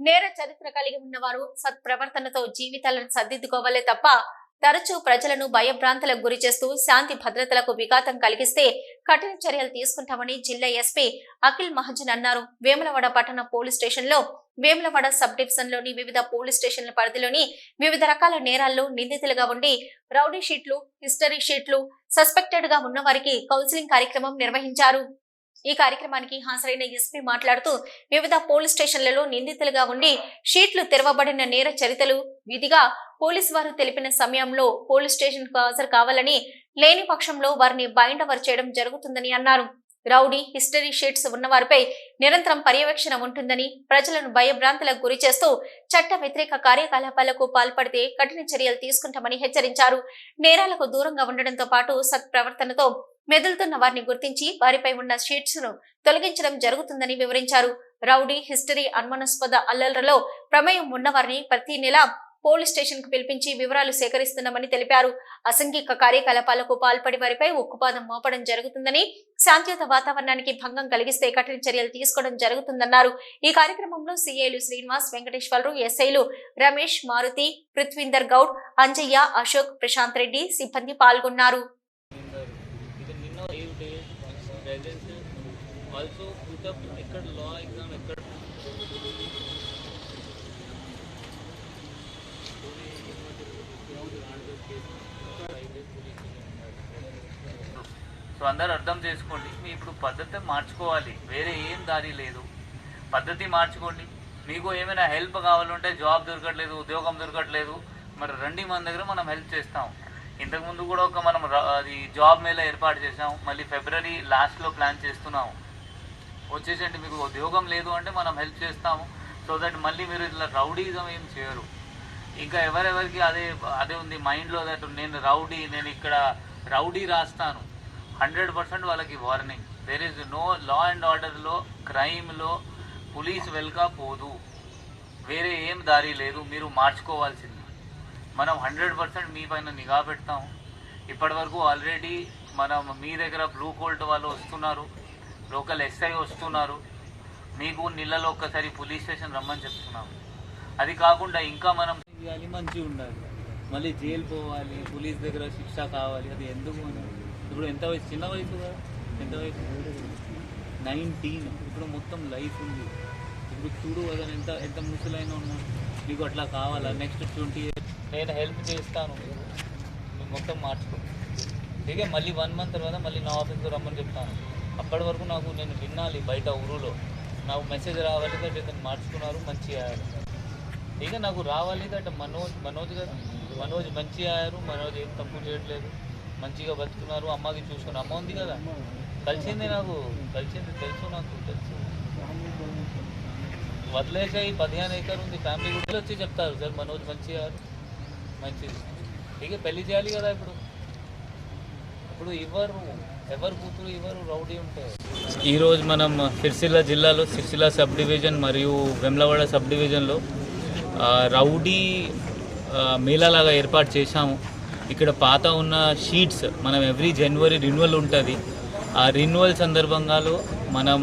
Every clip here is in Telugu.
నేర చరిత్ర కలిగి ఉన్నవారు సత్ప్రవర్తనతో జీవితాలను సర్దిద్దుకోవాలే తప్ప తరచూ ప్రజలను భయభ్రాంతులకు గురి చేస్తూ శాంతి భద్రతలకు విఘాతం కలిగిస్తే కఠిన చర్యలు తీసుకుంటామని జిల్లా ఎస్పీ అఖిల్ మహజన్ అన్నారు. వేములవాడ పట్టణ పోలీస్ స్టేషన్లో వేములవాడ సబ్ డివిజన్లోని వివిధ పోలీస్ స్టేషన్ల పరిధిలోని వివిధ రకాల నేరాల్లో నిందితులుగా ఉండి రౌడీ షీట్లు హిస్టరీ షీట్లు సస్పెక్టెడ్గా ఉన్నవారికి కౌన్సిలింగ్ కార్యక్రమం నిర్వహించారు. ఈ కార్యక్రమానికి హాజరైన ఎస్పీ మాట్లాడుతూ వివిధ పోలీస్ స్టేషన్లలో నిందితులుగా ఉండి షీట్లు తెరవబడిన నేర చరితలు విధిగా పోలీసు వారు తెలిపిన సమయంలో పోలీస్ స్టేషన్ హాజరు కావాలని లేని పక్షంలో వారిని బైండ్ చేయడం జరుగుతుందని అన్నారు. రౌడీ హిస్టరీ షీట్స్ ఉన్నవారిపై నిరంతరం పర్యవేక్షణ ఉంటుందని ప్రజలను భయభ్రాంతులకు గురి చేస్తూ చట్ట వ్యతిరేక కార్యకలాపాలకు పాల్పడితే కఠిన చర్యలు తీసుకుంటామని హెచ్చరించారు. నేరాలకు దూరంగా ఉండడంతో పాటు సత్ప్రవర్తనతో మెదులుతున్న వారిని గుర్తించి వారిపై ఉన్న షీట్స్ను తొలగించడం జరుగుతుందని వివరించారు. రౌడీ హిస్టరీ అనుమానాస్పద అల్లర్లలో ప్రమేయం ఉన్నవారిని ప్రతి నెల పోలీస్ స్టేషన్కు పిలిపించి వివరాలు సేకరిస్తున్నామని తెలిపారు. అసంఘిక కార్యకలాపాలకు పాల్పడి వారిపై ఉక్కుపాదం మోపడం జరుగుతుందని శాంతియుత వాతావరణానికి భంగం కలిగిస్తే కఠిన చర్యలు తీసుకోవడం జరుగుతుందన్నారు. ఈ కార్యక్రమంలో సీఐలు శ్రీనివాస్ వెంకటేశ్వరరావు ఎస్ఐలు రమేష్ మారుతి పృథ్వీందర్ గౌడ్ అంజయ్య అశోక్ ప్రశాంత్ రెడ్డి సిబ్బంది పాల్గొన్నారు. ఎక్కడ లా ఎగ్జామ్ ఎక్కడ? సో అందరు అర్థం చేసుకోండి మీ ఇప్పుడు పద్ధతి మార్చుకోవాలి వేరే ఏం దారి లేదు. పద్ధతి మార్చుకోండి మీకు ఏమైనా హెల్ప్ కావాలంటే జాబ్ దొరకట్లేదు ఉద్యోగం దొరకట్లేదు మరి రండి మన దగ్గర మనం హెల్ప్ చేస్తాం. ఇంతకుముందు కూడా ఒక మనం అది జాబ్ మేళ ఏర్పాటు చేసాం మళ్ళీ ఫిబ్రవరి లాస్ట్లో ప్లాన్ చేస్తున్నాము వచ్చేసండి మీకు ఉద్యోగం లేదు అంటే మనం హెల్ప్ చేస్తాము. సో దట్ మళ్ళీ మీరు ఇట్లా రౌడీజం ఏం చేయరు. ఇంకా ఎవరెవరికి అదే అదే ఉంది మైండ్లో దట్ నేను రౌడీ నేను ఇక్కడ రౌడీ రాస్తాను. హండ్రెడ్ పర్సెంట్ వాళ్ళకి warning there is no law and ఆర్డర్లో క్రైమ్లో పోలీస్ వెల్కా పోదు. వేరే ఏం దారి లేదు మీరు మార్చుకోవాల్సింది. మనం హండ్రెడ్ పర్సెంట్ మీ పైన నిఘా పెడతాం ఇప్పటి వరకు ఆల్రెడీ మనం మీ దగ్గర బ్లూ కోల్ట్ వాళ్ళు వస్తున్నారు. లోకల్ ఎస్ఐ వస్తున్నారు. మీకు నీళ్ళలో ఒక్కసారి పోలీస్ స్టేషన్ రమ్మని చెప్తున్నాము. అది కాకుండా ఇంకా మనం చేయాలి మంచిగా ఉండాలి. మళ్ళీ జైలు పోవాలి పోలీస్ దగ్గర శిక్ష కావాలి అది ఎందుకు మనం? ఇప్పుడు ఎంత వయసు? చిన్న వయసు కదా? ఎంత వయసు? నైన్టీన్. ఇప్పుడు మొత్తం లైఫ్ ఉంది. ఇప్పుడు చూడు కదా ఎంత ఎంత ముసలైన ఉన్నాడు నీకు అట్లా కావాలా? నెక్స్ట్ ట్వంటీ ఇయర్స్ నేను హెల్ప్ చేస్తాను. మొత్తం మార్చుకో. ఠీకే మళ్ళీ వన్ మంత్ తర్వాత మళ్ళీ నా ఆఫీస్కి రమ్మని చెప్తాను. అప్పటి వరకు నాకు నేను వినాలి బయట ఊరులో. నాకు మెసేజ్ రావాలి కదా ఇతను మార్చుకున్నారు మంచి అయ్యారు. ఇక నాకు రావాలి కదా మనోజ్ మనోజ్ గారు మనోజ్ మంచి అయ్యారు మనోజ్ ఏం తప్పు చేయట్లేదు మంచిగా బతుకున్నారు అమ్మకి చూసుకుని అమ్మ ఉంది కదా. కలిసింది నాకు కలిసింది తెలుసు నాకు తెలుసు. వదిలేసాయి పదిహేను ఎకర్ ఉంది ఫ్యామిలీ కూడా వచ్చి చెప్తారు సార్ మనోజ్ మంచి మంచిది. ఇక పెళ్ళి చేయాలి కదా ఇప్పుడు. ఇప్పుడు ఇవ్వరు. ఎవరు కూతురు ఎవరు రౌడీ ఉంటారు ఈరోజు మనం సిరిసిల్ల జిల్లాలో సిరిసిల్ల సబ్ డివిజన్ మరియు వెమ్లవాడ సబ్ డివిజన్లో రౌడీ మేళాలాగా ఏర్పాటు చేశాము. ఇక్కడ పాత ఉన్న షీట్స్ మనం ఎవ్రీ జనవరి రిన్యువల్ ఉంటుంది. ఆ రిన్యువల్ సందర్భంగాలో మనం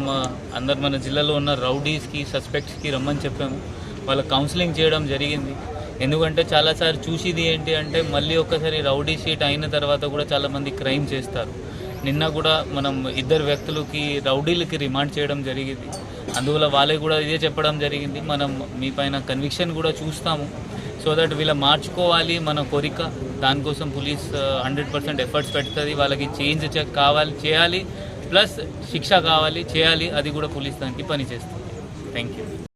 అందరు మన జిల్లాలో ఉన్న రౌడీస్కి సస్పెక్ట్స్కి రమ్మని చెప్పాము. వాళ్ళ కౌన్సిలింగ్ చేయడం జరిగింది. ఎందుకంటే చాలాసార్లు చూసిది ఏంటి అంటే మళ్ళీ ఒక్కసారి రౌడీ షీట్ అయిన తర్వాత కూడా చాలామంది క్రైమ్ చేస్తారు. నిన్న కూడా మనం ఇద్దరు వ్యక్తులకి రౌడీలకి రిమాండ్ చేయడం జరిగింది. అందువల్ల వాళ్ళకి కూడా ఇదే చెప్పడం జరిగింది. మనం మీ పైన కన్విక్షన్ కూడా చూస్తాము. సో దట్ వీళ్ళ మార్చుకోవాలి మన కోరిక. దానికోసం పోలీస్ హండ్రెడ్ పర్సెంట్ ఎఫర్ట్స్ పెడుతుంది. వాళ్ళకి చేంజ్ కావాలి చేయాలి. ప్లస్ శిక్ష కావాలి చేయాలి. అది కూడా పోలీస్ దానికి పని చేస్తుంది థ్యాంక్ యూ